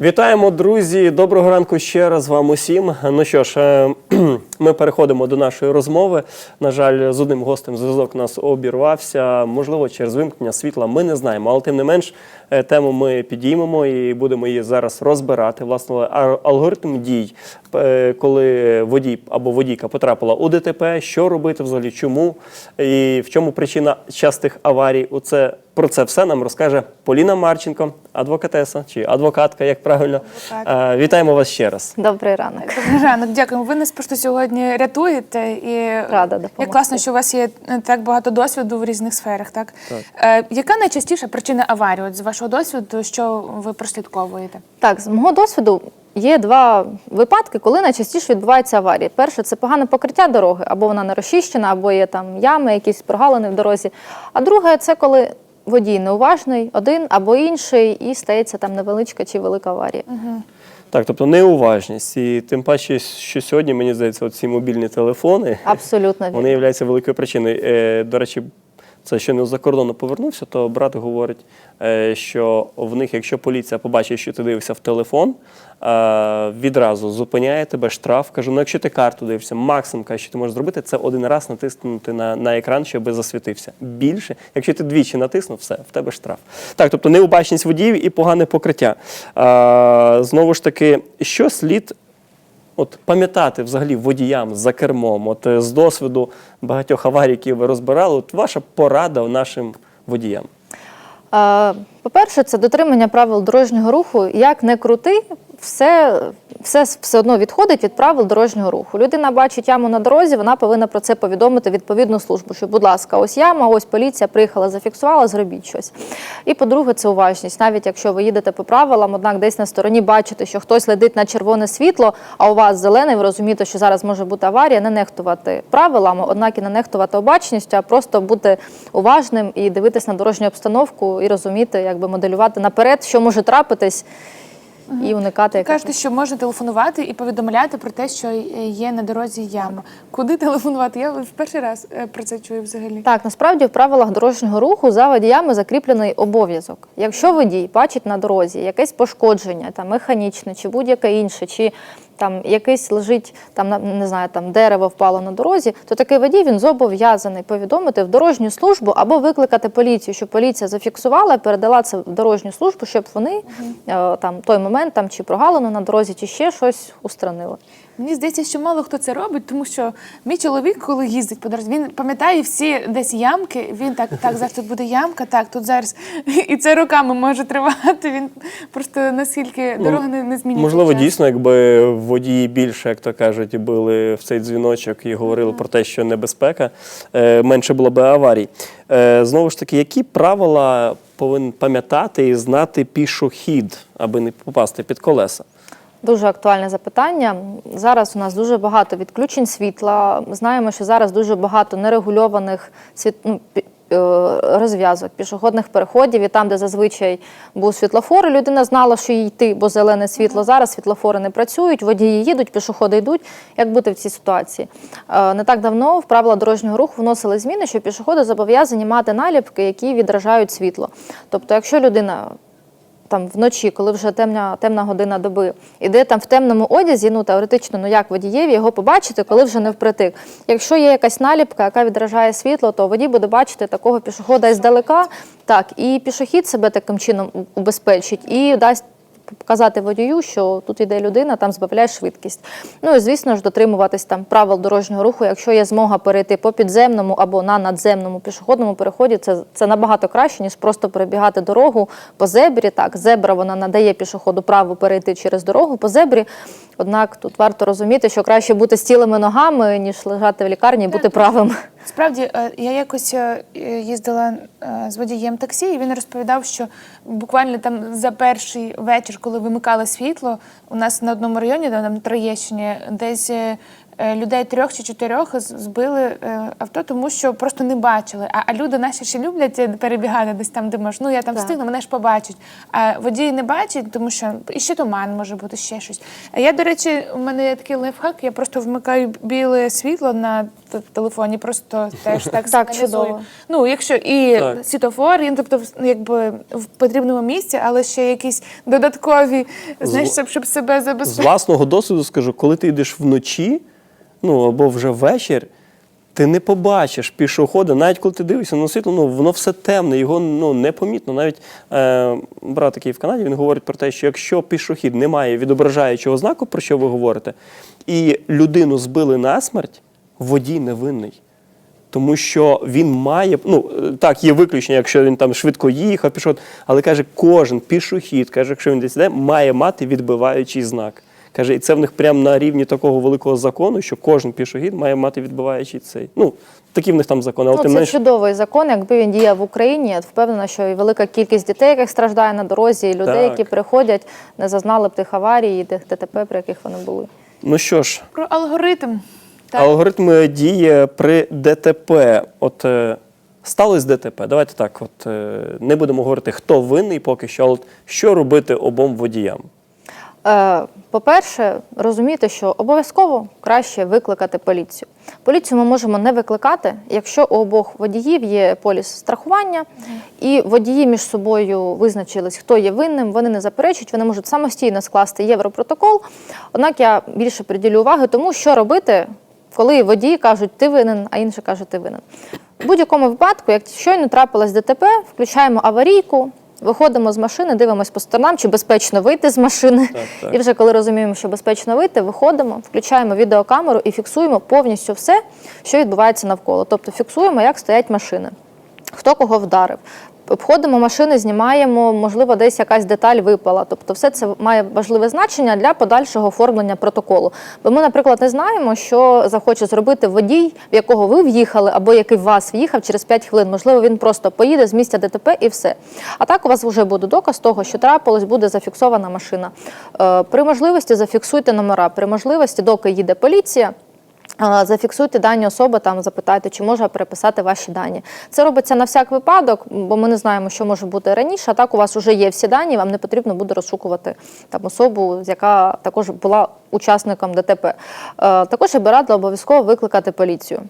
Вітаємо, друзі! Доброго ранку ще раз вам усім. Ну що ж, е, ми переходимо до нашої розмови. На жаль, з одним гостем зв'язок нас обірвався. Можливо, через вимкнення світла. Ми не знаємо, але тим не менш, е, тему ми підіймемо і будемо її зараз розбирати. Власне, алгоритм дій, е, коли водій або водійка потрапила у ДТП, що робити взагалі, чому і в чому причина частих аварій. Оце про це все нам розкаже Поліна Марченко, адвокатеса чи адвокатка, як правильно. Е, Вітаємо вас ще раз. Добрий ранок. Добрий ранок, дякуємо. Ви нас просто сьогодні рятуєте і Рада допомогти. як класно, що у вас є е, так багато досвіду в різних сферах. Так, Так. Е, яка найчастіша причина аварії? От з вашого досвіду, що ви прослідковуєте? Так, з мого досвіду є два випадки, коли найчастіше відбуваються аварії. Перше це погане покриття дороги, або вона не розчищена, або є там ями, якісь прогалини в дорозі. А друге це коли водій неуважний, один або інший, і стається там невеличка чи велика аварія. Так, тобто неуважність. І тим паче, що сьогодні, мені здається, ці мобільні телефони Абсолютно вони являються великою причиною. Е, До речі, це ще не з-за кордону повернувся, то брат говорить, е, що в них, якщо поліція побачить, що ти дивишся в телефон, е, відразу зупиняє тебе штраф. Кажу, ну якщо ти карту дивишся, максимум, що ти можеш зробити, це один раз натиснути на, на екран, щоб засвітився. Більше, якщо ти двічі натиснув, все, в тебе штраф. Так, тобто неубачність водіїв і погане покриття. Е, Знову ж таки, що слід От пам'ятати взагалі водіям за кермом, от е, з досвіду багатьох аварій, які ви розбирали, от ваша порада нашим водіям. Е, По-перше, це дотримання правил дорожнього руху. Як не крути, все, все, все одно відходить від правил дорожнього руху. Людина бачить яму на дорозі, вона повинна про це повідомити відповідну службу. Що, будь ласка, ось яма, ось поліція приїхала, зафіксувала, зробіть щось. І по-друге, це уважність. Навіть якщо ви їдете по правилам, однак десь на стороні бачите, що хтось летить на червоне світло, а у вас зелене, ви розумієте, що зараз може бути аварія, не нехтувати правилами, однак і не нехтувати обачністю, а просто бути уважним і дивитись на дорожню обстановку і розуміти, якби моделювати наперед, що може трапитись, і уникати Ви кажете, що можна телефонувати і повідомляти про те, що є на дорозі яма. Куди телефонувати? Я в перший раз е, про це чую взагалі. Так, насправді в правилах дорожнього руху за водіями закріплений обов'язок. Якщо водій бачить на дорозі якесь пошкодження, там механічне чи будь-яке інше, чи там якесь лежить там не знаю, там дерево впало на дорозі, то такий водій він зобов'язаний повідомити в дорожню службу або викликати поліцію, щоб поліція зафіксувала, передала це в дорожню службу, щоб вони угу. там той момент там чи прогалину на дорозі, чи ще щось устранили. Мені здається, що мало хто це робить, тому що мій чоловік, коли їздить по дорозі, він пам'ятає всі десь ямки. Він так, так, зараз тут буде ямка, так, тут зараз. І це роками може тривати. Він просто наскільки дорога не, не змінюється. Можливо, дійсно, якби водії більше, як то кажуть, били в цей дзвіночок і говорили про те, що небезпека, е, менше було б аварій. Е, Знову ж таки, які правила повинен пам'ятати і знати пішохід, аби не попасти під колеса? Дуже актуальне запитання. Зараз у нас дуже багато відключень світла. Ми знаємо, що зараз дуже багато нерегульованих світ... ну, е, розв'язок, пішохідних переходів, і там, де зазвичай був світлофор, людина знала, що їй йти, бо зелене світло. Зараз світлофори не працюють, водії їдуть, пішоходи йдуть. Як бути в цій ситуації? Е, Не так давно в правила дорожнього руху вносили зміни, що пішоходи зобов'язані мати наліпки, які відражають світло. Тобто, якщо людина там вночі, коли вже темна, темна година доби, іде там в темному одязі, ну теоретично, ну як водієві його побачити, коли вже не впритик. Якщо є якась наліпка, яка відражає світло, то водій буде бачити такого пішохода іздалека, так, і пішохід себе таким чином убезпечить і дасть. Показати водію, що тут йде людина, там збавляє швидкість. Ну і звісно ж дотримуватись там правил дорожнього руху. Якщо є змога перейти по підземному або на надземному пішохідному переході, це, це набагато краще, ніж просто перебігати дорогу по зебрі. Так, зебра вона надає пішоходу право перейти через дорогу по зебрі. Однак тут варто розуміти, що краще бути з цілими ногами, ніж лежати в лікарні і бути правим. Справді, е, я якось е, їздила е, з водієм таксі, і він розповідав, що буквально там за перший вечір, коли вимикали світло, у нас на одному районі, там на Троєщині, десь людей трьох чи чотирьох збили е, авто, тому що просто не бачили. А, а люди наші ще люблять е, перебігати десь там, де можна. Ну я там Так. встигну, мене ж побачать. А водії не бачать, тому що і ще туман може бути, ще щось. А я, до речі, у мене є такий лайфхак, я просто вмикаю біле світло на телефоні, просто теж так Так, чудово. Ну, якщо і Так. світофор, він тобто якби в потрібному місці, але ще якісь додаткові, знаєш, щоб, себе З забезпечити. власного досвіду скажу, коли ти йдеш вночі, ну або вже ввечір, ти не побачиш пішохода, навіть коли ти дивишся на світло, ну воно все темне, його ну, непомітно. Навіть е, брат, який в Канаді, він говорить про те, що якщо пішохід не має відображаючого знаку, про що ви говорите, і людину збили насмерть, водій невинний. Тому що він має, ну так, є виключення, якщо він там швидко їхав, пішов, але каже, кожен пішохід, каже, якщо він десь іде, має мати відбиваючий знак. Каже, і це в них прямо на рівні такого великого закону, що кожен пішохід має мати відбиваючий цей. Ну, такі в них там закони, але Ну, тим це менш. чудовий закон. Якби він діяв в Україні, я впевнена, що і велика кількість дітей, яких страждає на дорозі, і людей, Так. які приходять, не зазнали б тих аварій і тих ДТП, при яких вони були. Ну що ж, Про алгоритм. Так. алгоритм дії при ДТП. От е, сталося ДТП. Давайте так, от е, не будемо говорити, хто винний поки що, але от що робити обом водіям. Е, По-перше, розуміти, що обов'язково краще викликати поліцію. Поліцію ми можемо не викликати, якщо у обох водіїв є поліс страхування, і водії між собою визначились, хто є винним, вони не заперечують, вони можуть самостійно скласти європротокол. Однак я більше приділю уваги тому, що робити, коли водії кажуть, ти винен, а інші кажуть, ти винен. В будь-якому випадку, як щойно трапилось ДТП, включаємо аварійку. Виходимо з машини, дивимося по сторонам, чи безпечно вийти з машини. Так, так. І вже коли розуміємо, що безпечно вийти, виходимо, включаємо відеокамеру і фіксуємо повністю все, що відбувається навколо. Тобто фіксуємо, як стоять машини, хто кого вдарив. Обходимо машини, знімаємо, можливо, десь якась деталь випала. Тобто, все це має важливе значення для подальшого оформлення протоколу. Бо ми, наприклад, не знаємо, що захоче зробити водій, в якого ви в'їхали, або який в вас в'їхав через 5 хвилин. Можливо, він просто поїде з місця ДТП і все. А так у вас вже буде доказ того, що трапилось, буде зафіксована машина. Е, При можливості зафіксуйте номера. При можливості, доки їде поліція. Зафіксуйте дані особи, там запитайте, чи може переписати ваші дані. Це робиться на всяк випадок, бо ми не знаємо, що може бути раніше. А так у вас вже є всі дані, вам не потрібно буде розшукувати там особу, яка також була учасником ДТП. Е, Також я би радила обов'язково викликати поліцію.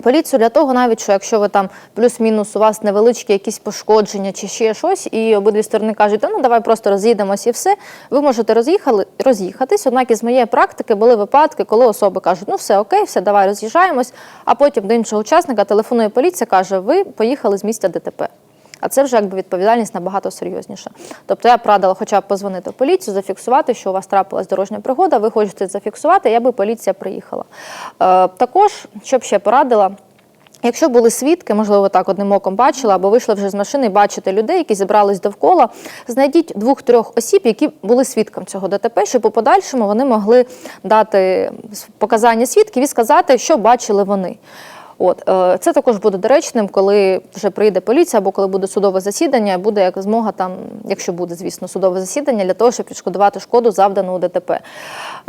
Поліцію для того, навіть що якщо ви там плюс-мінус у вас невеличкі якісь пошкодження чи ще щось, і обидві сторони кажуть, «Та ну давай просто роз'їдемось і все. Ви можете роз'їхали роз'їхатись. Однак із моєї практики були випадки, коли особи кажуть, ну все окей, все, давай роз'їжджаємось. А потім до іншого учасника телефонує поліція, каже, ви поїхали з місця ДТП. А це вже якби відповідальність набагато серйозніша. Тобто я б радила хоча б позвонити в поліцію, зафіксувати, що у вас трапилась дорожня пригода, ви хочете зафіксувати, я би поліція приїхала. Е, також, що б ще порадила. Якщо були свідки, можливо, так одним оком бачили, або вийшли вже з машини бачите людей, які зібрались довкола, знайдіть двох-трьох осіб, які були свідком цього ДТП, щоб у подальшому вони могли дати показання свідків і сказати, що бачили вони. От е, це також буде доречним, коли вже прийде поліція або коли буде судове засідання, буде як змога там, якщо буде, звісно, судове засідання для того, щоб відшкодувати шкоду завдану у ДТП.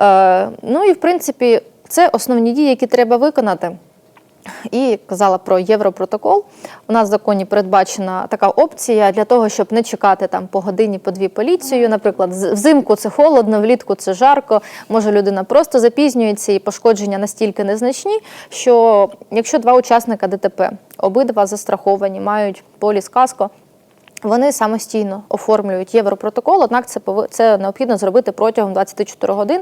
Е, ну і в принципі, це основні дії, які треба виконати. І казала про європротокол. У нас в законі передбачена така опція для того, щоб не чекати там по годині, по дві поліцію. Наприклад, взимку це холодно, влітку це жарко. Може людина просто запізнюється і пошкодження настільки незначні, що якщо два учасника ДТП обидва застраховані, мають поліс каско. Вони самостійно оформлюють європротокол, однак це це необхідно зробити протягом 24 годин,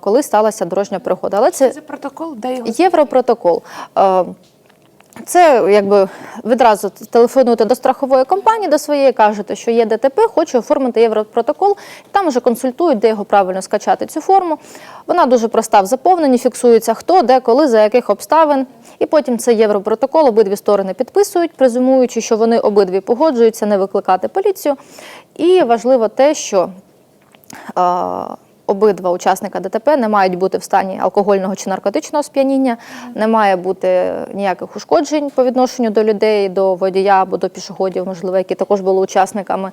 коли сталася дорожня пригода. Але це Це протокол, де його Європротокол. Е, Це якби відразу телефонуєте до страхової компанії, до своєї, кажете, що є ДТП, хочу оформити європротокол. Там вже консультують, де його правильно скачати цю форму. Вона дуже проста в заповненні, фіксується хто, де, коли, за яких обставин. І потім цей європротокол обидві сторони підписують, презумуючи, що вони обидві погоджуються не викликати поліцію. І важливо те, що а, обидва учасника ДТП не мають бути в стані алкогольного чи наркотичного сп'яніння, не має бути ніяких ушкоджень по відношенню до людей, до водія або до пішоходів, можливо, які також були учасниками.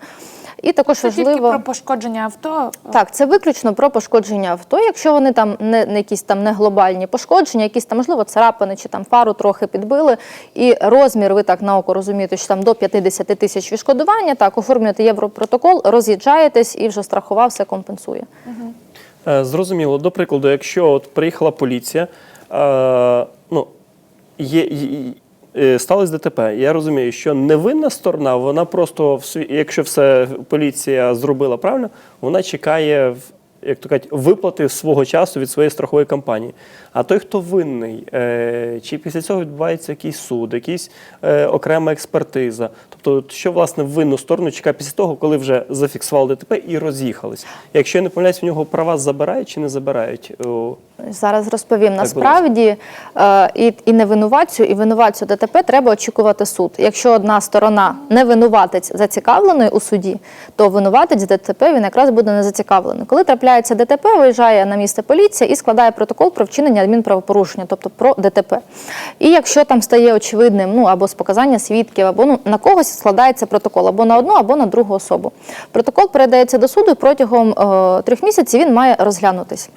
І також це тільки про пошкодження авто. так, це виключно про пошкодження авто. Якщо вони там не, не якісь там не глобальні пошкодження, якісь там, можливо, царапини чи там фару трохи підбили, і розмір, ви так на око розумієте, що там до 50 тисяч відшкодування, так, оформлюєте європротокол, роз'їжджаєтесь і вже страхова все компенсує. Е, Зрозуміло. До прикладу, якщо от приїхала поліція, е, є, є- е, сталося ДТП. Я розумію, що невинна сторона, вона просто, якщо все поліція зробила правильно, вона чекає, як то кажуть, виплати свого часу від своєї страхової компанії. А той, хто винний, е, чи після цього відбувається якийсь суд, якийсь е, окрема експертиза. Тобто, що власне винну сторону чекає після того, коли вже зафіксували ДТП і роз'їхались. Якщо я не помиляюсь, в нього права забирають чи не забирають? Зараз розповім. Насправді е, і, і не винуватцю, і винуватцю ДТП треба очікувати суд. Якщо одна сторона не винуватець зацікавлений у суді, то винуватець ДТП він якраз буде не зацікавлений. Коли трапляється ДТП, виїжджає на місце поліція і складає протокол про вчинення адмінправопорушення, тобто про ДТП. І якщо там стає очевидним, ну або з показання свідків, або ну на когось складається протокол або на одну, або на другу особу. Протокол передається до суду і протягом е, трьох місяців він має розглянутись.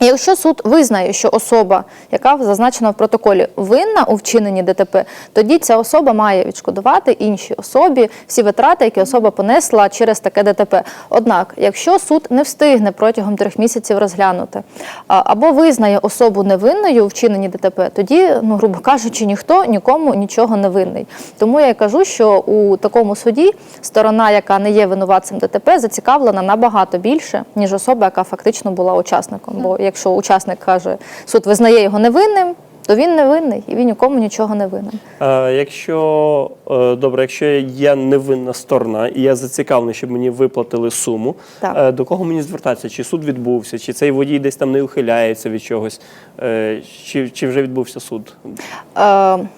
Якщо суд визнає, що особа, яка зазначена в протоколі, винна у вчиненні ДТП, тоді ця особа має відшкодувати іншій особі всі витрати, які особа понесла через таке ДТП. Однак, якщо суд не встигне протягом трьох місяців розглянути або визнає особу невинною у вчиненні ДТП, тоді, ну грубо кажучи, ніхто нікому нічого не винний. Тому я кажу, що у такому суді сторона, яка не є винуватцем ДТП, зацікавлена набагато більше, ніж особа, яка фактично була учасником. Бо якщо учасник каже, суд визнає його невинним, то він невинний і він нікому нічого не винен. А якщо е, добре, якщо я невинна сторона і я зацікавлений, щоб мені виплатили суму, Так. е, до кого мені звертатися? Чи суд відбувся, чи цей водій десь там не ухиляється від чогось, е, чи, чи вже відбувся суд? Е,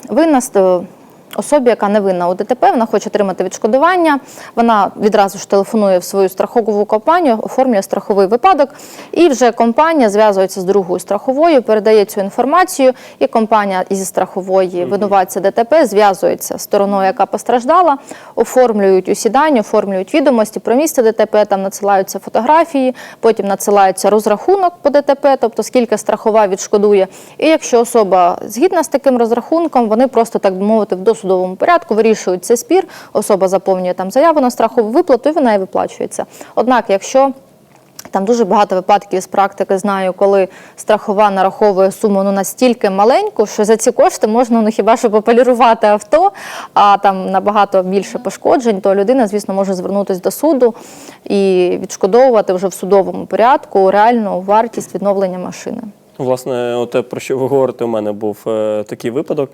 винна ст- особі, яка не винна у ДТП, вона хоче отримати відшкодування. Вона відразу ж телефонує в свою страхову компанію, оформлює страховий випадок, і вже компанія зв'язується з другою страховою, передає цю інформацію, і компанія зі страхової винуватця ДТП зв'язується з стороною, яка постраждала, оформлюють усі дані, оформлюють відомості про місце ДТП, там надсилаються фотографії, потім надсилається розрахунок по ДТП, тобто скільки страхова відшкодує. І якщо особа згідна з таким розрахунком, вони просто так би мовити в досудовому порядку вирішують цей спір. Особа заповнює там заяву на страхову виплату, і вона і виплачується. Однак, якщо там дуже багато випадків з практики знаю, коли страхова нараховує суму ну настільки маленьку, що за ці кошти можна ну хіба що пополірувати авто, а там набагато більше пошкоджень, то людина, звісно, може звернутися до суду і відшкодовувати вже в судовому порядку реальну вартість відновлення машини. Власне, те, про що ви говорите, у мене був е, такий випадок,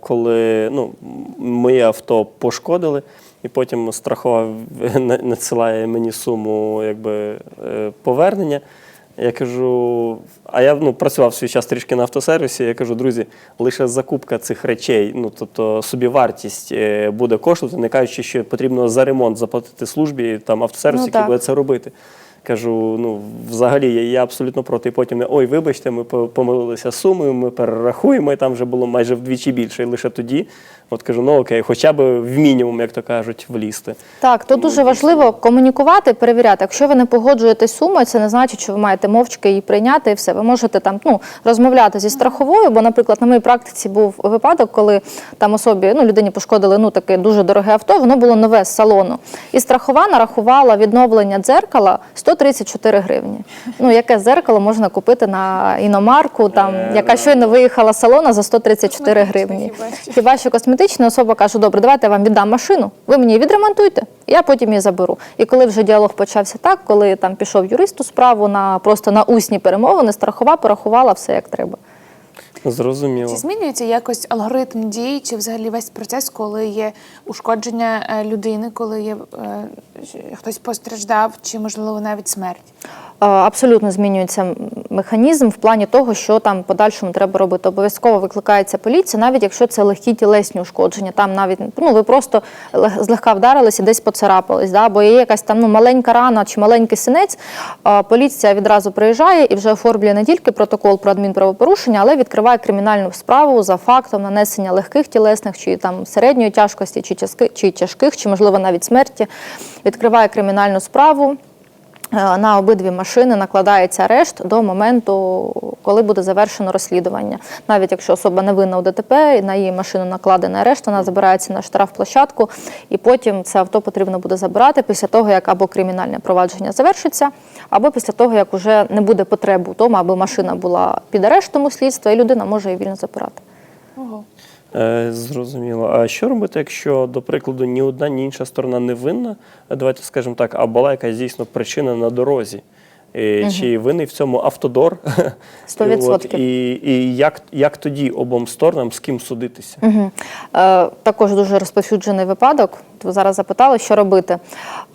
коли ну, моє авто пошкодили, і потім страхова надсилає мені суму якби, е, повернення. Я кажу, а я ну, працював свій час трішки на автосервісі. Я кажу, друзі, лише закупка цих речей, ну тобто собівартість е, буде коштувати, не кажучи, що потрібно за ремонт заплатити службі, там автосервіс, Ну, який буде це робити. Кажу, ну взагалі я, я абсолютно проти. І потім я, ой, вибачте, ми помилилися з сумою, ми перерахуємо, і там вже було майже вдвічі більше. І лише тоді, от кажу, ну окей, хоча б в мінімум, як то кажуть, влізти. Так, тут дуже важливо комунікувати, перевіряти. Якщо ви не погоджуєтесь з сумою, це не значить, що ви маєте мовчки її прийняти і все. Ви можете там ну розмовляти зі страховою, бо, наприклад, на моїй практиці був випадок, коли там особі ну людині пошкодили ну таке дуже дороге авто, воно було нове з салону. І страхова нарахувала відновлення дзеркала 134 гривні. Ну яке зеркало можна купити на іномарку, там яка щойно виїхала з салона за 134 гривні. Хіба що. Хіба що косметична особа каже, добре, давайте я вам віддам машину, ви мені її відремонтуйте, я потім її заберу. І коли вже діалог почався так, коли там пішов юрист у справу на просто на усні перемовини, страхова порахувала все як треба. Зрозуміло. Чи змінюється якось алгоритм дій, чи взагалі весь процес, коли є ушкодження е, людини, коли є е, хтось постраждав, чи можливо навіть смерть? Абсолютно змінюється механізм в плані того, що там в подальшому треба робити. Обов'язково викликається поліція, навіть якщо це легкі тілесні ушкодження. Там навіть ну ви просто лег- злегка вдарилися, десь поцарапались, да? або є якась там ну маленька рана чи маленький синець. Поліція відразу приїжджає і вже оформлює не тільки протокол про адмінправопорушення, але відкриває кримінальну справу за фактом нанесення легких тілесних чи там середньої тяжкості, чи тяжких, чи можливо навіть смерті. Відкриває кримінальну справу. Е, На обидві машини накладається арешт до моменту, коли буде завершено розслідування. Навіть якщо особа не винна у ДТП, на її машину накладений арешт, вона забирається на штрафплощадку, і потім це авто потрібно буде забирати після того, як або кримінальне провадження завершиться, або після того, як вже не буде потреби у тому, аби машина була під арештом у слідства, і людина може її вільно забирати. Ого. Е, Зрозуміло. А що робити, якщо, до прикладу, ні одна, ні інша сторона не винна? Е, Давайте скажемо так, а була якась дійсно причина на дорозі. Е, Чи винний в цьому автодор? Сто І от, відсотків. І, і як, як тоді обом сторонам з ким судитися? Угу. Е, також дуже розповсюджений випадок. Ви зараз запитали, що робити.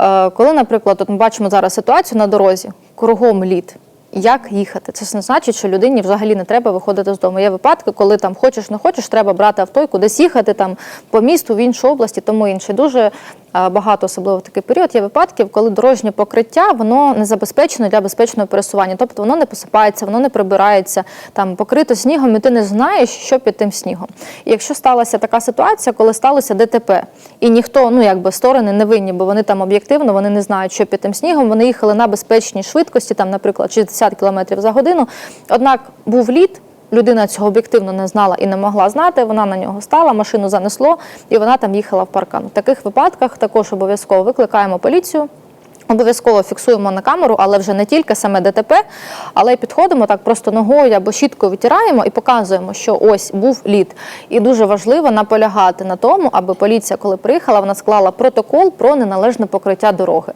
Е, коли, наприклад, от ми бачимо зараз ситуацію на дорозі, кругом лід. Як їхати? Це не значить, що людині взагалі не треба виходити з дому. Є випадки, коли там хочеш, не хочеш, треба брати авто і кудись їхати там по місту, в іншу області, тому інше. Дуже багато, особливо в такий період, є випадків, коли дорожнє покриття воно не забезпечено для безпечного пересування. Тобто воно не посипається, воно не прибирається, там покрито снігом, і ти не знаєш, що під тим снігом. І якщо сталася така ситуація, коли сталося ДТП, і ніхто, ну якби сторони не винні, бо вони там об'єктивно вони не знають, що під тим снігом. Вони їхали на безпечній швидкості, там, наприклад, 60 км за годину. Однак був лід. Людина цього об'єктивно не знала і не могла знати. Вона на нього стала, машину занесло, і вона там їхала в паркан. В таких випадках також обов'язково викликаємо поліцію. Обов'язково фіксуємо на камеру, але вже не тільки саме ДТП, але й підходимо так просто ногою або щіткою витираємо і показуємо, що ось був лід. І дуже важливо наполягати на тому, аби поліція, коли приїхала, вона склала протокол про неналежне покриття дороги.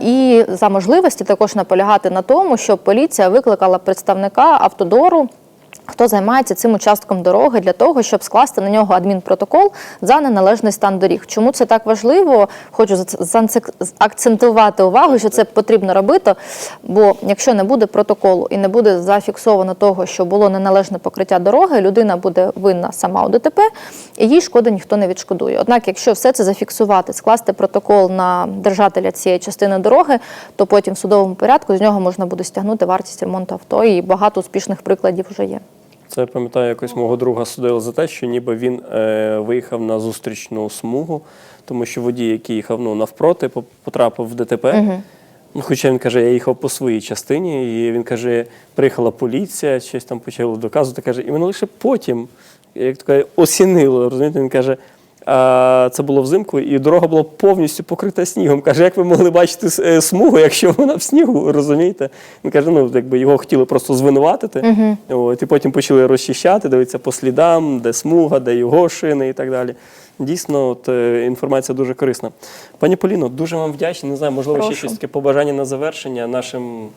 І за можливості також наполягати на тому, щоб поліція викликала представника автодору. Хто займається цим участком дороги для того, щоб скласти на нього адмінпротокол за неналежний стан доріг? Чому це так важливо? Хочу акцентувати увагу, що це потрібно робити. Бо якщо не буде протоколу і не буде зафіксовано того, що було неналежне покриття дороги, людина буде винна сама у ДТП, і їй шкоди ніхто не відшкодує. Однак, якщо все це зафіксувати, скласти протокол на держателя цієї частини дороги, то потім в судовому порядку з нього можна буде стягнути вартість ремонту авто, і багато успішних прикладів вже є. Це пам'ятаю, якось мого друга судили за те, що ніби він е, виїхав на зустрічну смугу, тому що водій, який їхав ну, навпроти, потрапив в ДТП. Ну, хоча він каже, я їхав по своїй частині, і він каже, приїхала поліція, щось там почали доказувати. Каже, і мене лише потім, як то каже, осінило. Розумієте, він каже. А це було взимку, і дорога була повністю покрита снігом. Каже, як ви могли бачити е, смугу, якщо вона в снігу, розумієте? Він каже, ну якби його хотіли просто звинуватити. От, і потім почали розчищати, дивитися по слідам, де смуга, де його шини і так далі. Дійсно, от, е, інформація дуже корисна. Пані Поліно, дуже вам вдячний. Не знаю, можливо, ще щось таке побажання на завершення нашим е,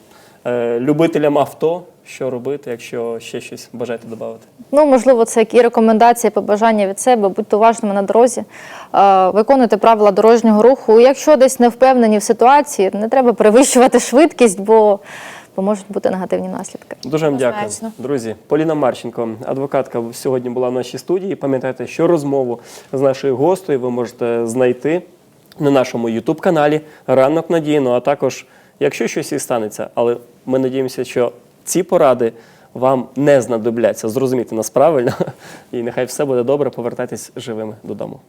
любителям авто, що робити, якщо ще щось бажаєте додати. Ну, можливо, це які рекомендації, побажання від себе. Будьте уважними на дорозі, е, виконуйте правила дорожнього руху. Якщо десь не впевнені в ситуації, не треба перевищувати швидкість, бо, бо можуть бути негативні наслідки. Дуже вам дякую. Друзі, Поліна Марченко, адвокатка, сьогодні була в нашій студії. Пам'ятайте, що розмову з нашою гостею ви можете знайти на нашому Ютуб-каналі Ранок Надії. Ну а також, якщо щось і станеться, але ми надіємося, що ці поради вам не знадобляться. Зрозумійте нас правильно, і нехай все буде добре. Повертайтесь живими додому.